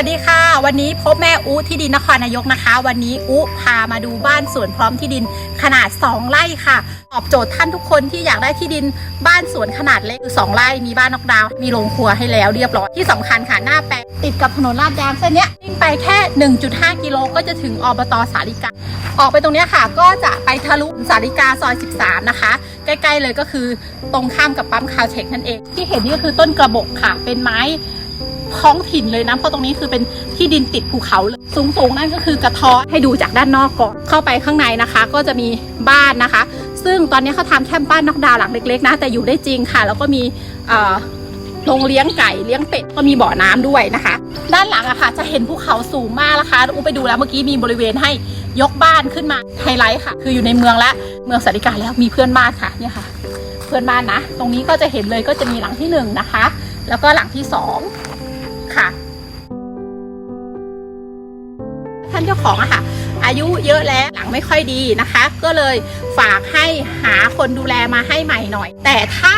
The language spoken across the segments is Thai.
วัสดีค่ะ วันนี้พบแม่อุที่ดินนครนายกนะคะ วันนี้อุพามาดูบ้านสวนพร้อมที่ดินขนาด 2 ไร่ค่ะตอบโจทย์ท่านทุกคนที่อยากได้ที่ดินบ้านสวนขนาดเล็กคือ2ไร่มีบ้านนอกดาว มีโรงครัวให้แล้วเรียบร้อยที่สำคัญค่ะหน้าแปลงติดกับถนนลาดยางเส้นนี้วิ่งไปแค่ 1.5 กิโลก็จะถึงอบตสาริกาออกไปตรงนี้ค่ะ ก็จะไปทะลุสาริกาซอย 13 นะคะ ใกล้ๆเลยก็คือตรงข้ามกับปั๊มคาวเทคนั่นเอง ที่เห็นนี่ก็คือต้นกระบอกค่ะ เป็นไม้ ท้องถิ่นเลยนะเพราะตรงนี้คือเป็นที่ดินติดภูเขาเลยสูงๆนั่นก็คือกระท้อให้ดูจากด้านนอกก่อนเข้าไปข้างในนะคะ ก็จะมีบ้านนะคะ ซึ่งตอนนี้เขาทำแค่บ้านนอกดาวหลังเล็กๆนะแต่อยู่ได้จริงค่ะ แล้วก็มีโรงเลี้ยงไก่เลี้ยงเป็ดก็มีบ่อน้ำด้วยนะคะ ด้านหลังอะค่ะจะเห็นภูเขาสูงมากนะคะอุไปดูแล้วเมื่อกี้มีบริเวณให้ยกบ้านขึ้นมาไฮไลท์ค่ะ คืออยู่ในเมืองและเมืองสาริกาแล้วมีเพื่อนบ้านค่ะเนี่ยค่ะ เพื่อนบ้านนะ ตรงนี้ก็จะเห็นเลยก็จะมีหลังที่หนึ่งนะคะแล้วก็หลังที่สอง ค่ะ ท่านเจ้าของอะค่ะ อายุเยอะแล้วหลังไม่ค่อยดีนะคะ ก็เลยฝากให้หาคนดูแลมาให้ใหม่หน่อย แต่ถ้า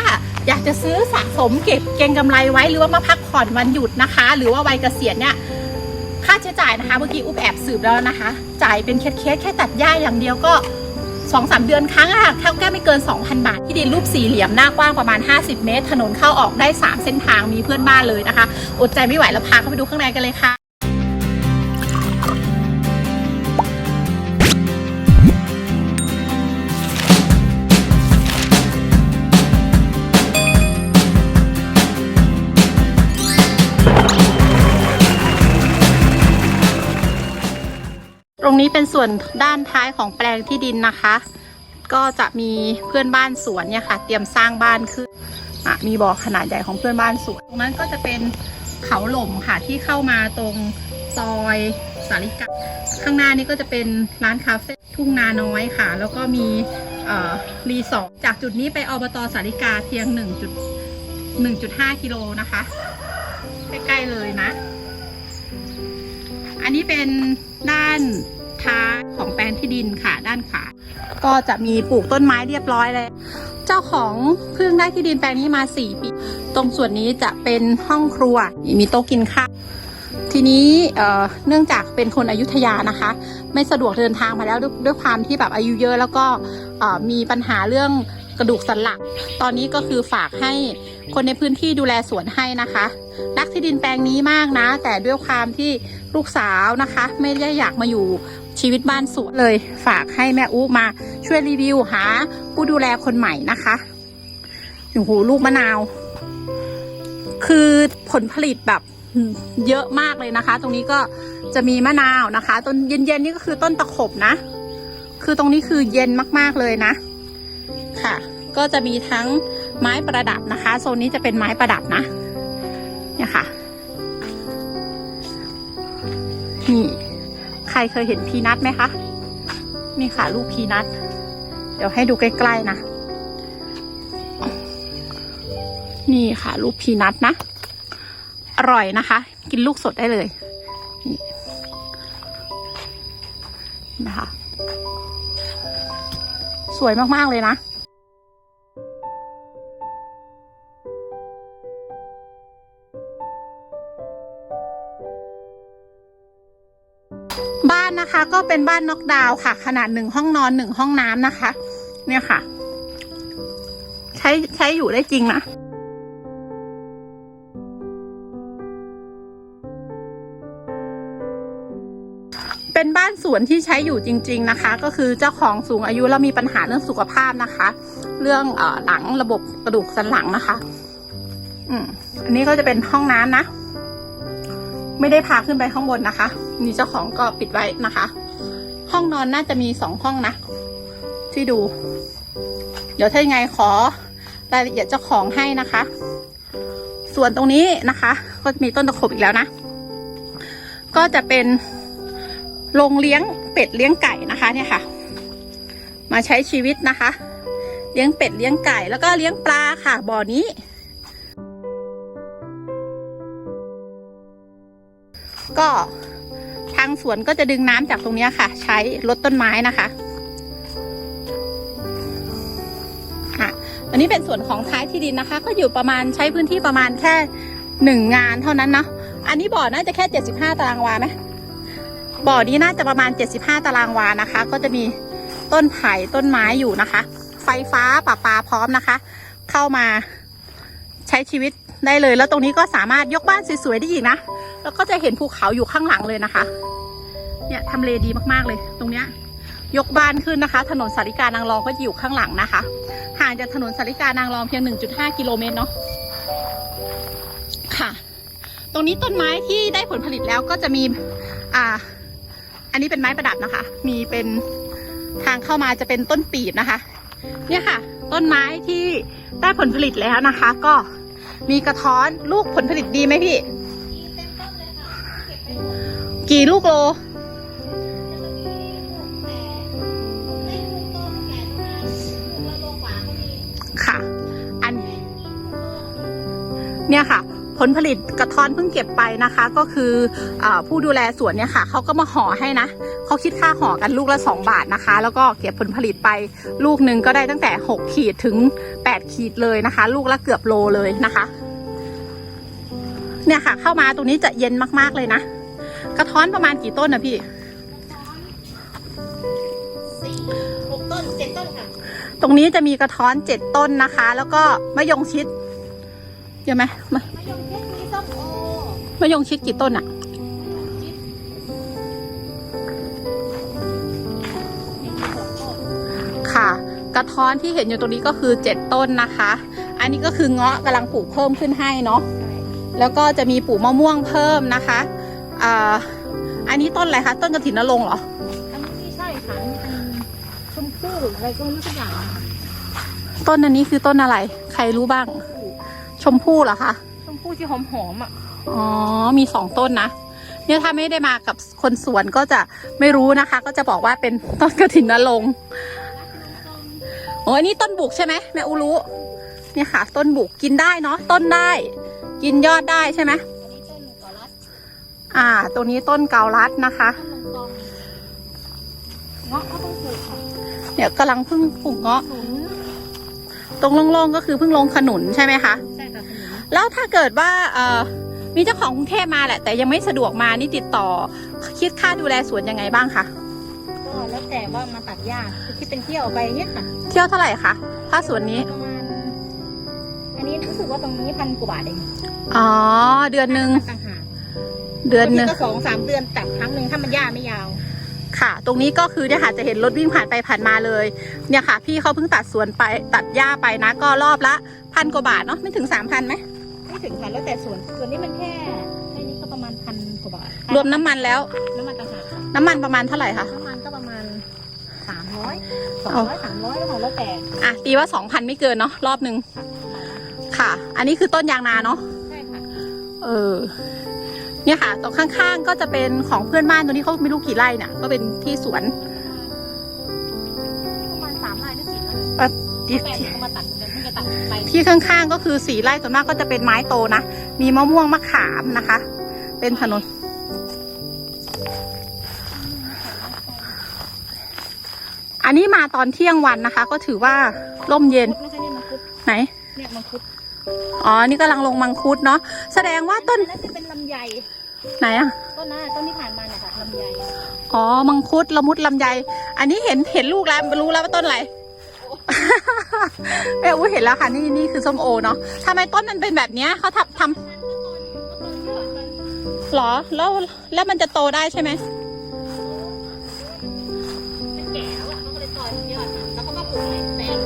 อยากจะซื้อสะสมเก็บเก็งกำไรไว้หรือว่ามาพักผ่อนวันหยุดนะคะ หรือว่าวัยเกษียณเนี่ยค่าใช้จ่ายนะคะ เมื่อกี้อุบแอบสืบแล้วนะคะ จ่ายเป็นเคสๆแค่ตัดหญ้าอย่างเดียวก็ สองสามเดือนครั้งอะค่ะแค่แก้ไม่เกิน 2,000 บาท ที่ดินรูปสี่เหลี่ยมหน้ากว้างประมาณ 50 เมตร ถนนเข้าออกได้ 3 เส้นทางมีเพื่อนบ้านเลยนะคะ อดใจไม่ไหวแล้วพาเข้าไปดูข้างในกันเลยค่ะ นี้เป็นส่วนด้านท้ายของแปลงที่ดินนะคะ ก็จะมีเพื่อนบ้านสวนเนี่ยค่ะ เตรียมสร้างบ้านขึ้นมีบ่อขนาดใหญ่ของเพื่อนบ้านสวน ตรงนั้นก็จะเป็นเขาหล่มค่ะที่เข้ามาตรงซอยสาริกาข้างหน้านี่ก็จะเป็นร้านคาเฟ่ทุ่งนาน้อยค่ะ แล้วก็มีรีสอร์ทจากจุดนี้ไปอบตสาริกาเพียง 1 1.5 กิโลนะคะ ใกล้ ๆ เลยนะ อันนี้เป็นด้าน ท้ายของแปลงที่ดินค่ะด้านขวา ก็จะมีปลูกต้นไม้เรียบร้อยแล้ว เจ้าของเพิ่งได้ที่ดินแปลงนี้มา 4 ปี ตรงส่วนนี้จะเป็นห้องครัว มีโต๊ะกินข้าวทีนี้เนื่องจากเป็นคนอยุธยานะคะ ไม่สะดวกเดินทางมาแล้วด้วยความที่แบบอายุเยอะ แล้วก็มีปัญหาเรื่องกระดูกสันหลังตอนนี้ก็คือฝากให้คนในพื้นที่ดูแลสวนให้นะคะ รักที่ดินแปลงนี้มากนะ แต่ด้วยความที่ลูกสาวนะคะ ไม่ได้อยากมาอยู่ ชีวิตบ้านสวนเลยฝากให้แม่อู้มาช่วยรีวิวหา ผู้ดูแลคนใหม่นะคะโอ้โหลูกมะนาว คือผลผลิตแบบเยอะมากเลยนะคะ ตรงนี้ก็จะมีมะนาวนะคะ ต้นเย็นๆนี่ก็คือต้นตะขบนะ คือตรงนี้คือเย็นมากๆเลยนะ ค่ะ ก็จะมีทั้งไม้ประดับนะคะ โซนนี้จะเป็นไม้ประดับนะ เนี่ยค่ะ นี่ ใครเคยเห็นพีนัทไหมคะ นี่ค่ะลูกพีนัท เดี๋ยวให้ดูใกล้ๆนะ นี่ค่ะลูกพีนัทนะ อร่อยนะคะ กินลูกสดได้เลยนี่นะคะ สวยมากๆเลยนะ บ้านนะคะ ก็เป็นบ้านน็อกดาวค่ะ ขนาดหนึ่งห้องนอนหนึ่งห้องน้ำนะคะ เนี่ยค่ะ ใช้ใช้อยู่ได้จริงนะเป็นบ้านสวนที่ใช้อยู่จริง ๆนะคะ ก็คือเจ้าของสูงอายุแล้วมีปัญหาเรื่องสุขภาพนะคะ เรื่องอหลังระบบกระดูกสันหลังนะคะ อืมอันนี้ก็จะเป็นห้องน้ำนะ ไม่ได้พาขึ้นไปข้างบนนะคะ นี่เจ้าของก็ปิดไว้นะคะ ห้องนอนน่าจะมีสองห้องนะ ที่ดู เดี๋ยวถ้ายังไงขอรายละเอียดเจ้าของให้นะคะ ส่วนตรงนี้นะคะ ก็มีต้นตะขบอีกแล้วนะ ก็จะเป็นโรงเลี้ยงเป็ดเลี้ยงไก่นะคะเนี่ยค่ะ มาใช้ชีวิตนะคะ เลี้ยงเป็ดเลี้ยงไก่แล้วก็เลี้ยงปลาค่ะบ่อนี้ ก็ทางสวนก็จะดึงน้ำจากตรงนี้ค่ะ ใช้ลดต้นไม้นะคะอะอันนี้เป็นส่วนของท้ายที่ดินนะคะ ก็อยู่ประมาณใช้พื้นที่ประมาณแค่หนึ่งงานเท่านั้นเนาะอันนี้บ่อน่าจะแค่ 75 ตารางวาไหมบ่อนี้น่าจะประมาณ 75 ตารางวานะคะ ก็จะมีต้นไผ่ต้นไม้อยู่นะคะ ไฟฟ้าประปาพร้อมนะคะ เข้ามาใช้ชีวิตได้เลย แล้วตรงนี้ก็สามารถยกบ้านสวยๆได้อีกนะ แล้วก็จะเห็นภูเขาอยู่ข้างหลังเลยนะคะ เนี่ยทำเลดีมากๆเลย ตรงเนี้ย ยกบ้านขึ้นนะคะ ถนนสาริกานางรองก็อยู่ข้างหลังนะคะ ห่างจากถนนสาริกานางรองเพียง 1.5 กิโลเมตรเนาะค่ะ ตรงนี้ต้นไม้ที่ได้ผลผลิตแล้วก็จะมี อ่า อันนี้เป็นไม้ประดับนะคะ มีเป็นทางเข้ามาจะเป็นต้นปีบนะคะ เนี่ยค่ะ ต้นไม้ที่ได้ผลผลิตแล้วนะคะ ก็มีกระท้อนลูกผลผลิตดีไหมพี่ กี่ลูกโล ค่ะ อัน เนี่ยค่ะ ผลผลิตกระท้อนเพิ่งเก็บไปนะคะ ก็คืออผู้ดูแลสวนเนี่ยค่ะ เขาก็มาห่อให้นะ เขาคิดค่าห่อกันลูกละ 2 บาทนะคะ แล้วก็เก็บผลผลิตไปลูกหนึ่งก็ได้ตั้งแต่ 6 ขีดถึง 8 ขีดเลยนะคะ ลูกละเกือบโลเลยนะคะ เนี่ยค่ะ เข้ามาตรงนี้จะเย็นมากๆเลยนะ กระท้อนประมาณกี่ต้นนะพี่ สี่หกต้นเจ็ดต้นค่ะ ตรงนี้จะมีกระท้อนเจ็ดต้นนะคะ แล้วก็มะยงชิดเยอะไหมมะมะยงชิดมีส้มโอมะยงชิดกี่ต้นอะมีหกต้นค่ะ กระท้อนที่เห็นอยู่ตรงนี้ก็คือเจ็ดต้นนะคะ อันนี้ก็คือเงาะกำลังปลูกเพิ่มขึ้นให้เนาะแล้วก็จะมีปลูกมะม่วงเพิ่มนะคะ อ่าอันนี้ต้นอะไรคะ ต้นกระถินนรงค์เหรอ อันนี้ไม่ใช่ค่ะอันนี้เป็นชมพู่อะไรก็ไม่รู้สักอย่างอะค่ะต้นอันนี้คือต้นอะไร ใครรู้บ้าง ชมพู่เหรอคะ ชมพู่ที่หอมๆอะอ๋อ มีสองต้นนะ เนี่ยถ้าไม่ได้มากับคนสวนก็จะไม่รู้นะคะ ก็จะบอกว่าเป็นต้นกระถินนรงค์โอ้ยนี่ต้นบุกใช่ไหมแม่อูรู้ เนี่ยค่ะ ต้นบุกกินได้เนาะ ต้นได้ กินยอดได้ใช่ไหม อ่า ตัวนี้ต้นเกาลัดนะคะต้นลงกองเงาะก็ต้องปลูกค่ะเนี่ยกำลังเพิ่งปลูกเงาะหนุนตรงโล่งๆก็คือเพิ่งลงขนุนใช่ไหมคะ ใช่ค่ะขนุนแล้วถ้าเกิดว่าเอ่อมีเจ้าของกรุงเทพมาแหละ แต่ยังไม่สะดวกมานี่ติดต่อ คิดค่าดูแลสวนยังไงบ้างคะ ก็แล้วแต่ว่ามาตัดหญ้าคือคิดเป็นเที่ยวไปเนี้ยค่ะเที่ยวเท่าไหร่คะค่าสวนนี้ ประมาณอันนี้รู้สึกว่าตรงนี้พันกว่าบาทเองอ๋อ เดือนหนึ่งต่างหาก เดือนหนึ่งบางทีก็สองสามเดือนตัดครั้งหนึ่งถ้ามันหญ้าไม่ยาว ค่ะ ตรงนี้ก็คือเนี่ยค่ะจะเห็นรถวิ่งผ่านไปผ่านมาเลย เนี่ยค่ะ พี่เขาเพิ่งตัดสวนไปตัดหญ้าไปนะ ก็รอบละพันกว่าบาทเนาะไม่ถึงสามพันไหมไม่ถึงค่ะแล้วแต่ส่วนส่วนนี้มันแค่แค่นี้ก็ประมาณพันกว่าบาทรวมน้ำมันแล้ว น้ำมันต่างหากค่ะน้ำมันประมาณเท่าไหร่คะน้ำมันก็ประมาณสามร้อยสองร้อยสามร้อยแล้วของแล้วแต่อะตีว่าสองพันไม่เกินเนาะรอบหนึ่งค่ะ อันนี้คือต้นยางนาเนาะใช่ค่ะ เออ เนี่ยค่ะตรงข้างๆก็จะเป็นของเพื่อนบ้านตรงนี้เขาไม่รู้กี่ไร่เนี่ยก็เป็นที่สวนประมาณสามไร่หรือสี่ไร่อะที่แฟนเขามาตัดเหมือนกันเพิ่งจะตัดไปที่ข้างๆก็คือสีไร่ส่วนมากก็จะเป็นไม้โตนะ มีมะม่วงมะขามนะคะ เป็นถนน อันนี้มาตอนเที่ยงวันนะคะ ก็ถือว่าร่มเย็นคุดนะคะเนี่ยมังคุดไหน เนี่ยมังคุด อ๋อ นี่กำลังลงมังคุดเนาะ แสดงว่าต้นนั่นจะเป็นลำไย ไหนอะต้นหน้าต้นที่ผ่านมาเนี่ยค่ะลำไย อ๋อ มังคุดละมุดลำไย อันนี้เห็นเห็นลูกแล้วรู้แล้วว่าต้นอะไร แม่อู้เห็นแล้วค่ะ นี่นี่คือส้มโอเนาะทำไมต้นมันเป็นแบบเนี้ยเขาทำทำหรอ แล้วแล้วมันจะโตได้ใช่ไหมมันแก่แล้วอะเขาก็เลยต่อยยอดมันแล้วเขาก็ปลูกอะไรแตง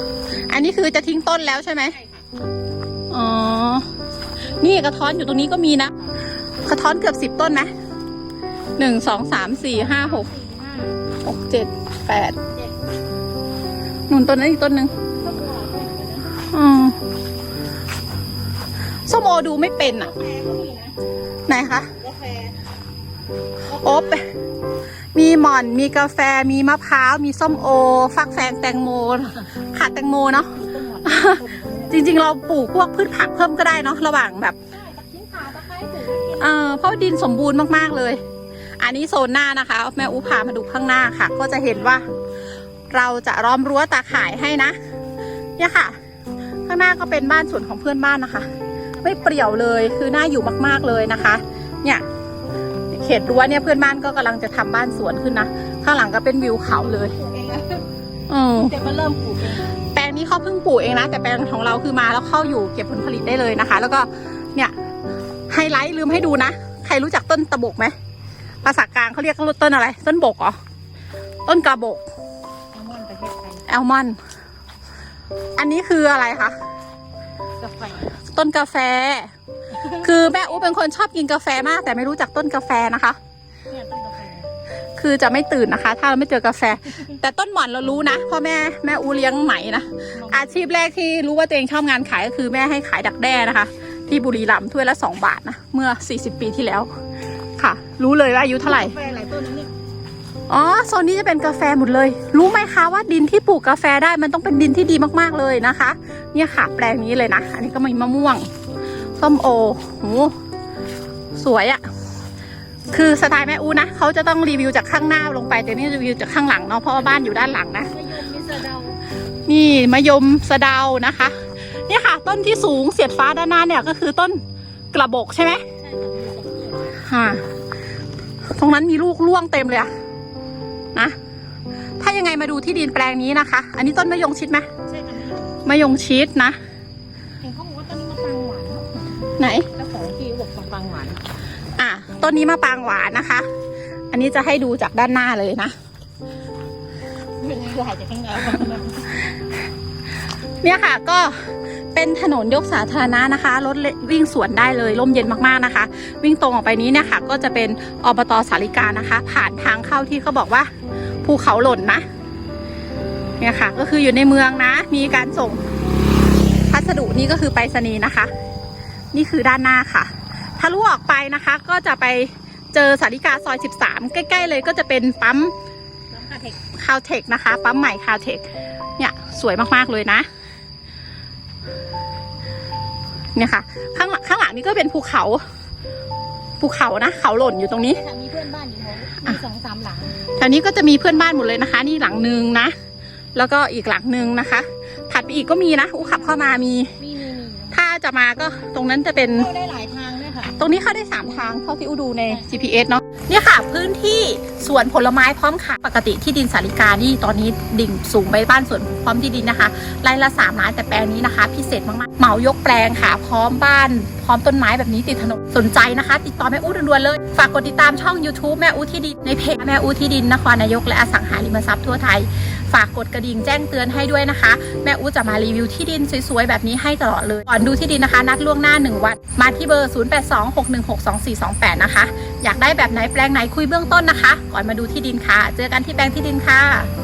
อันนี้คือจะทิ้งต้นแล้วใช่ไหม ใช่ค่ะอ๋อ นี่กระท้อนอยู่ตรงนี้ก็มีนะ กระท้อนเกือบสิบต้นไหมหนึ่งสองสามสี่ห้าหกหกเจ็ดแปดเจ็ดนุ่นต้นนั้นอีกต้นหนึ่งก็ปลูกหลายต้นเหมือส้มโอดูไม่เป็นอะกาแฟก็มีนะไหนคะโอ๊บมีหม่อนมีกาแฟมีมะพร้าว มีส้มโอ ฟักแฟงแตงโมขาดแตงโมเนาะ จริง ๆ เราปลูกพวกพืชผักเพิ่มก็ได้เนาะระหว่างแบบใช่กับชิ้นขาตะไคร้ปลูกไว้กินเออเพราะว่าดินสมบูรณ์มากๆเลย อันนี้โซนหน้านะคะ แม่อูพามาดูข้างหน้าค่ะ ก็จะเห็นว่า เราจะล้อมรั้วตาข่ายให้นะ เนี่ยค่ะ ข้างหน้าก็เป็นบ้านสวนของเพื่อนบ้านนะคะ ไม่เปรี่ยวเลยคือน่าอยู่มากๆเลยนะคะ เนี่ยเขตรั้วเนี่ยเพื่อนบ้านก็กำลังจะทำบ้านสวนขึ้นนะ ข้างหลังก็เป็นวิวเขาเลยปลูกเองนะอืมแต่ก็เริ่มปลูกเองแปลง นี้เขาเพิ่งปลูกเองนะ แต่แปลงของเราคือมาแล้วเข้าอยู่เก็บผลผลิตได้เลยนะคะ แล้วก็เนี่ยไฮไลท์ลืมให้ดูนะ ใครรู้จักต้นตะบกไหมภาษากลางเขาเรียกต้นอะไร ต้นบกเหรอต้นกระบกอัลมอนด์ประเทศไทยแอลมอนด์อันนี้คืออะไรคะกาแฟต้นกาแฟ คือแม่อูเป็นคนชอบกินกาแฟมาก แต่ไม่รู้จักต้นกาแฟนะคะ คือจะไม่ตื่นนะคะ ถ้าเราไม่เจอกาแฟ แต่ต้นหมอนเรารู้นะพ่อแม่แม่อูเลี้ยงไหมนะอาชีพแรกที่รู้ว่าตัวเองชอบงานขายก็คือแม่ให้ขายดักแด้นะคะ ที่บุรีรัมย์ถ้วยละ 2 บาทนะเมื่อ 40 ปีที่แล้วค่ะ รู้เลยว่าอายุเท่าไหร่กาแฟหลายต้นนะนี่อ๋อโซนนี้จะเป็นกาแฟหมดเลย รู้ไหมคะว่าดินที่ปลูกกาแฟได้มันต้องเป็นดินที่ดีมากๆเลยนะคะ เนี่ยค่ะ แปลงนี้เลยนะ อันนี้ก็มีมะม่วงส้มโอโหสวยอะ คือสไตล์แม่อูนะเขาจะต้องรีวิวจากข้างหน้าลงไปแต่นี่รีวิวจากข้างหลังเนาะเพราะว่าบ้านอยู่ด้านหลังนะมะยมมิสเดานี่มะยมสะเดานะคะ เนี่ยค่ะ ต้นที่สูงเสียดฟ้าด้านหน้าเนี่ยก็คือต้นกระบอกใช่ไหมใช่ค่ะมีสองต้นค่ะตรงนั้นมีลูกร่วงเต็มเลยอะนะถ้ายังไงมาดูที่ดินแปลงนี้นะคะ อันนี้ต้นมะยงชิดไหมใช่ค่ะมะยงชิดนะเห็นเขาบอกว่าต้นนี้มะปรางหวานเนอะไหน ต้นนี้มะปรางหวานนะคะ อันนี้จะให้ดูจากด้านหน้าเลยนะไม่ได้ถ่ายจากข้างในเนี่ยค่ะก็เป็นถนนยกสาธารณะนะคะ รถวิ่งสวนได้เลยร่มเย็นมากๆนะคะ วิ่งตรงออกไปนี้เนี่ยค่ะ ก็จะเป็นอบตสาริกานะคะ ผ่านทางเข้าที่เขาบอกว่าภูเขาหล่นนะ เนี่ยค่ะ ก็คืออยู่ในเมืองนะ มีการส่งพัสดุนี่ก็คือไปรษณีย์นะคะ นี่คือด้านหน้าค่ะทะลุออกไปนะคะ ก็จะไปเจอสาริกาซอย 13 ใกล้ ๆ เลยก็จะเป็นปั๊มน้ำคาเทคคาวเทคนะคะ ปั๊มใหม่คาวเทคเนี่ยสวยมากๆเลยนะเนี่ยค่ะ ข้างหลังข้างหลังนี่ก็เป็นภูเขา ภูเขานะ เขาหล่นอยู่ตรงนี้ค่ะมีเพื่อนบ้านอยู่เขามีสองสามหลังแถวนี้ก็จะมีเพื่อนบ้านหมดเลยนะคะ นี่หลังนึงนะ แล้วก็อีกหลังนึงนะคะ ถัดไปอีกก็มีนะอูขับเข้ามามีมีมีมีถ้าจะมาก็ตรงนั้นจะเป็นเข้าได้หลายทางด้วยค่ะ ตรงนี้เข้าได้3ทางเท่าที่อูดูใน GPS เนาะเนี่ยค่ะ พื้นที่สวนผลไม้พร้อมขายปกติที่ดินสาริกานี่ตอนนี้ดิ่งสูงไปบ้านสวนพร้อมที่ดินนะคะไร่ละ3ล้านแต่แปลงนี้นะคะ พิเศษมากๆเหมายกแปลงค่ะ พร้อมบ้าน พร้อมต้นไม้แบบนี้ติดถนนสนใจนะคะ ติดต่อแม่อู้ด่วนๆเลย ฝากกดติดตามช่อง YouTube แม่อู้ที่ดินในเพจแม่อู้ที่ดินนครนายกและอสังหาริมทรัพย์ทั่วไทย ฝากกดกระดิ่งแจ้งเตือนให้ด้วยนะคะ แม่อู้จะมารีวิวที่ดินสวยๆ แบบนี้ให้ตลอดเลย ก่อนดูที่ดินนะคะ นัดล่วงหน้า 1 วัน มาที่เบอร์ 0826162428 นะคะ อยากได้แบบไหนแปลงไหนคุยเบื้องต้นนะคะ ก่อนมาดูที่ดินค่ะ เจอกันที่แปลงที่ดินค่ะ